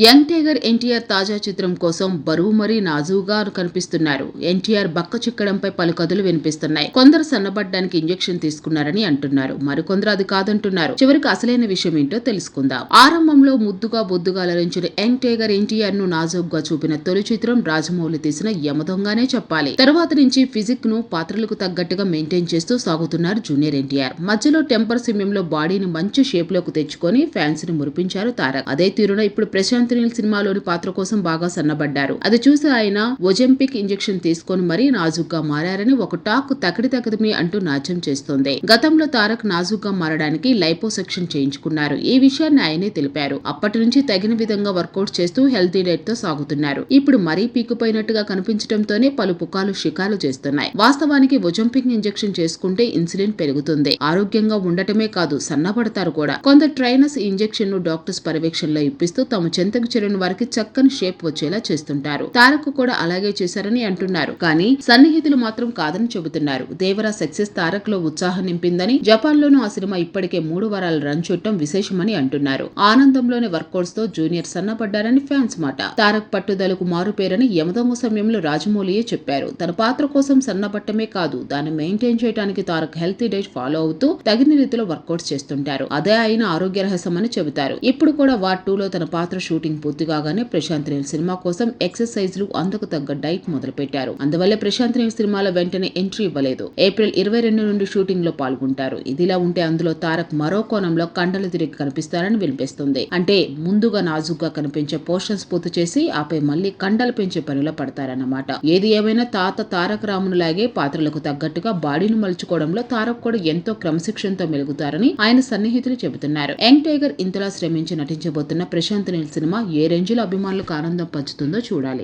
Young tiger NTR తాజా చిత్రం కోసం బరువు మరీ నాజుగా కనిపిస్తున్నారు. ఎన్టీఆర్ బక్క చిక్కడంపై పలు కథలు వినిపిస్తున్నాయి. కొందరు సన్నబడ్డానికి ఇంజెక్షన్ తీసుకున్నారని అంటున్నారు. మరికొందరు అది కాదంటున్నారు. చివరికి అసలైన విషయం ఏంటో తెలుసుకుందాం. ఆరంభంలో ముద్దుగా బొద్దుగా అలరించిన యంగ్ టైగర్ ఎన్టీఆర్ను నాజుగ్గా చూపిన తొలి చిత్రం రాజమౌళి తీసిన యమదొంగనే చెప్పాలి. తర్వాత నుంచి ఫిజిక్ను పాత్రలకు తగ్గట్టుగా మెయింటైన్ చేస్తూ సాగుతున్నారు జూనియర్ ఎన్టీఆర్. మధ్యలో టెంపర్ సమయంలో బాడీని మంచి షేప్లోకి తెచ్చుకొని ఫ్యాన్స్ని మురిపించారు తారక్. అదే తీరున ఇప్పుడు ప్రశాంత్ నీల్ సినిమాలోని పాత్ర కోసం బాగా సన్నబడ్డారు. అది చూసి ఆయన ఒజెంపిక్ ఇంజెక్షన్ తీసుకొని మరీ నాజుగ్గా మారారని ఒక టాక్ తకడి తకదిమి అంటూ నాట్యం చేస్తోంది. గతంలో తారక్ నాజుగ్గా మారడానికి లైపోసెక్షన్ చేయించుకున్నారు. ఈ విషయాన్ని ఆయనే తెలిపారు. అప్పటి నుంచి తగిన విధంగా వర్కౌట్ చేస్తూ హెల్తీ డైట్తో సాగుతున్నారు. ఇప్పుడు మరీ పీకుపోయినట్టుగా కనిపించడంతోనే పలు పుకాలు షికాలు చేస్తున్నాయి. వాస్తవానికి ఒజంపిక్ ఇంజెక్షన్ చేసుకుంటే ఇన్సులిన్ పెరుగుతుంది. ఆరోగ్యంగా ఉండటమే కాదు సన్నబడతారు కూడా. కొంత ట్రైనర్స్ ఇంజెక్షన్ను డాక్టర్స్ పర్యవేక్షణలో ఇప్పిస్తూ తమ చెంతకు చేరిన వారికి చక్కని షేప్ వచ్చేలా చేస్తుంటారు. తారక్ కూడా అలాగే చేశారని అంటున్నారు. కానీ సన్నిహితులు మాత్రం కాదని చెబుతున్నారు. దేవరా సక్సెస్ తారక్లో ఉత్సాహం నింపిందని జపాన్ లోనూ ఆ సినిమా ఇప్పటికే మూడు వారాలు రన్ చుట్టం విశేషమని అంటున్నారు. ఆనందంలోని వర్కౌట్స్తో జూనియర్ సన్నపడ్డారని ఫ్యాన్స్ మాట. తారక్ పట్టుదలకు మారుపేరని యమదొంగ సమయంలో రాజమౌళియే చెప్పారు. తన పాత్ర కోసం సన్నపట్టమే కాదు దాన్ని మెయింటైన్ చేయడానికి తారక్ హెల్తీ డైట్ ఫాలో అవుతూ తగిన రీతిలో వర్కౌట్స్ చేస్తుంటారు. అదే ఆయన ఆరోగ్య రహస్యమని చెబుతారు. ఇప్పుడు కూడా వార్ టూ లో తన పాత్ర షూట్ షూటింగ్ పూర్తి కాగానే ప్రశాంత్ నేను సినిమా కోసం ఎక్సర్సైజ్లు అందుకు తగ్గ డైట్ మొదలు పెట్టారు ప్రశాంత్ నేను సినిమాలో వెంటనే ఎంట్రీ ఇవ్వలేదు. ఏప్రిల్ ఇరవై రెండు నుండి షూటింగ్లో పాల్గొంటారు. ఇదిలా ఉంటే అందులో తారక్ మరో కోణంలో కండలు తిరిగి కనిపిస్తారని వినిపిస్తుంది. అంటే ముందుగా నాజుగ్గా కనిపించే పోర్షన్స్ పూర్తి చేసి ఆపై మళ్ళీ కండలు పెంచే పనిలో పడతారన్నమాట. ఏది ఏమైనా తాత తారక రామును లాగే పాత్రలకు తగ్గట్టుగా బాడీని మలుచుకోవడంలో తారక్ కూడా ఎంతో క్రమశిక్షణతో మెలుగుతారని ఆయన సన్నిహితులు చెబుతున్నారు. యంగ్ టైగర్ ఇంతలా శ్రమించి నటించబోతున్న ప్రశాంత్ నీల్ సినిమా ఏ రేంజ్లో అభిమానులకు ఆనందం పంచుతుందో చూడాలి.